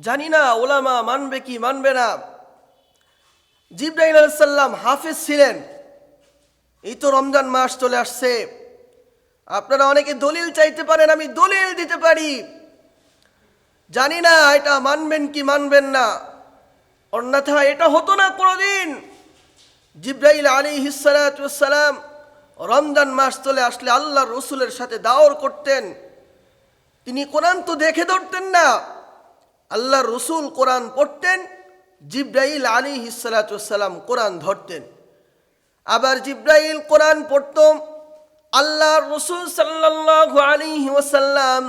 জানি না ওলামা মানবে কি মানবে না। জিব্রাহিম আলাইসাল্লাম হাফিজ ছিলেন। এই তো রমজান মাস চলে আসছে। আপনারা অনেকে দলিল চাইতে পারেন, আমি দলিল দিতে পারি। জানি না এটা মানবেন কি মানবেন না। অন্যথা এটা হতো না কোনোদিন। জিব্রাইল আলী হিসালাম রমজান মাস চলে আসলে আল্লাহ রসুলের সাথে দাওর করতেন। তিনি কোরআন তো দেখে ধরতেন না। আল্লাহ রসুল কোরআন পড়তেন, জিব্রাইল আলী হিসালাম কোরআন ধরতেন। আবার জিব্রাইল কোরআন পড়ত আল্লাহ রসুল সাল্লাল্লাহু আলী ওয়াসাল্লাম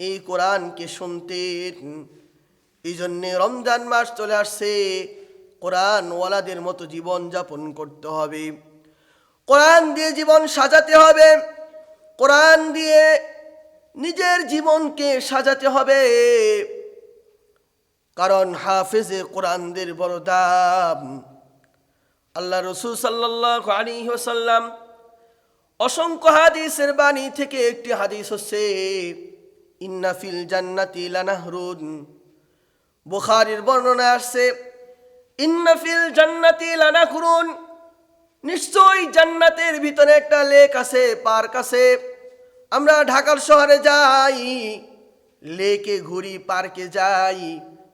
এই কোরআনকে শুনতেন। এই জন্যে রমজান মাস চলে আসছে কোরআন ওয়ালাদের মতো জীবন যাপন করতে হবে। কোরআন দিয়ে জীবন সাজাতে হবে, কোরআন দিয়ে নিজের জীবনকে সাজাতে হবে। কারণ হাফেজে কোরআনদের বড় দাম আল্লাহ রসুল সাল্লাহ আলী ওসাল্লাম অসংখ্য হাদিসের বাণী থেকে একটি হাদিস হচ্ছে ইন্নাফিল জান্নাতি লানাহরুন। বুখারির বর্ণনা আসছে ইন্নাফিল জান্নাতি লানাহরুন। নিশ্চয়ই জান্নাতের ভিতরে একটা লেক আছে, পার্ক আছে। আমরা ঢাকার শহরে যাই, লেকে ঘুরি, পার্কে যাই।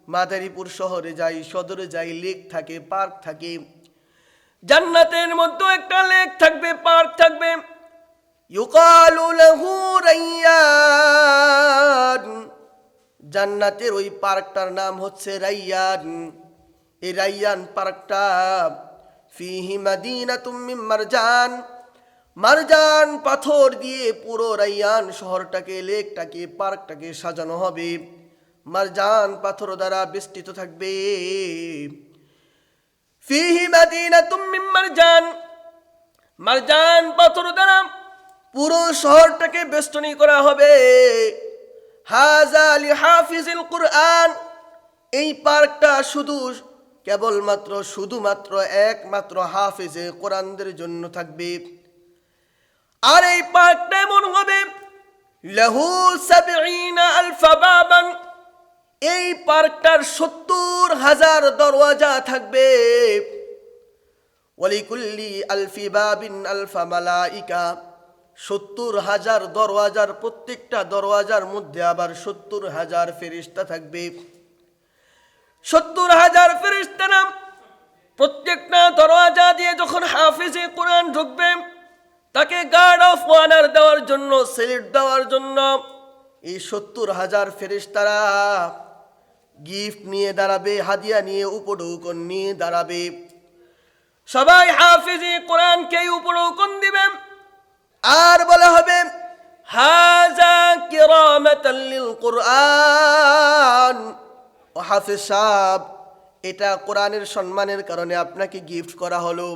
মাদারীপুর শহরে যাই, সদরে যাই লেক থাকে পার্ক থাকে। জান্নাতের মধ্যে একটা লেক থাকবে পার্ক থাকবে। জান্নাতের ওই পার্কটার নাম হচ্ছে রাইয়ান। এই রাইয়ান পার্কটা ফিহি মাদিনাতুম মিন মারজান। মারজান পাথর দিয়ে পুরো রাইয়ান শহরটাকে লেকটাকে পার্কটাকে সাজানো হবে। মারজান পাথর দ্বারা বেষ্টিত থাকবে। ফিহি মাদিনাতুম মিন মারজান। মারজান পাথর দ্বারা পুরো শহরটাকে বেষ্টনী করা হবে। হাজা লি হাফিজিল কুরআন। এই পার্কটা শুধু কেবলমাত্র, শুধুমাত্র একমাত্র হাফিজে কোরআনদের জন্য থাকবে। আর এই পার্কটা এমন হবে, লাহু সাবঈনা আলফা বাবান। এই পার্কটার সত্তর হাজার দরওয়াজা থাকবে। ওয়ালিকুল্লি আলফি বাবিন আলফা মালাইকা। সত্তর হাজার দরওয়াজার, প্রত্যেকটা দরওয়াজার মধ্যে আবার সত্তর হাজার ফেরিস্তা থাকবে। সত্তর হাজার ফেরিস্তা নাম প্রত্যেকটা দরওয়াজা দিয়ে যখন হাফিজে কোরআন ঢুকবে, তাকে গার্ড অফ ওয়ানার দেওয়ার জন্য সেলিট দেওয়ার জন্য, এই সত্তর হাজার ফেরিস্তারা গিফট নিয়ে দাঁড়াবে, হাদিয়া নিয়ে উপঢৌকন নিয়ে দাঁড়াবে। সবাই হাফিজি কোরআনকে উপঢৌকন দিবেন আর বলা হবে, হাজা কিরামাতাল্লিল কোরআন। ও হাফিজ সাহেব, এটা কোরআনের সম্মানের কারণে আপনাকে গিফট করা হলো।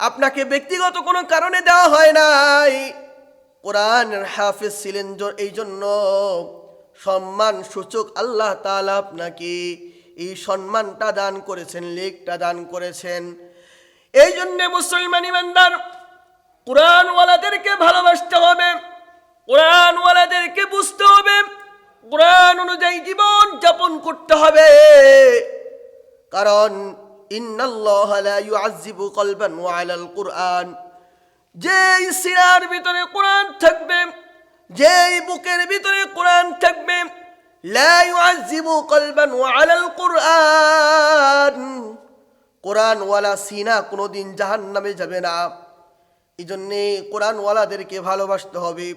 আপনাকে ব্যক্তিগত কোনো কারণে দেওয়া হয় নাই। কোরআনের হাফিজ ছিলেন এই জন্য সম্মান সূচক আল্লাহ তাআলা আপনাকে এই সম্মানটা দান করেছেন, লেখটা দান করেছেন। এই জন্যে মুসলমান ইমানদার, কোরআনওয়ালাদেরকে ভালোবাসতে হবে, কোরআনওয়ালাদেরকে বুঝতে হবে, কোরআন অনুযায়ী জীবন যাপন করতে হবে। কারণ ইন্নাল্লাহ যেই সিনার ভিতরে কোরআন থাকবে যেই বুকের ভিতরে কোরআন থাকবে কোরআনওয়ালা সিনা কোনোদিন জাহান্নামে যাবে না। এই জন্যে কোরআনওয়ালাদেরকে ভালোবাসতে হবে।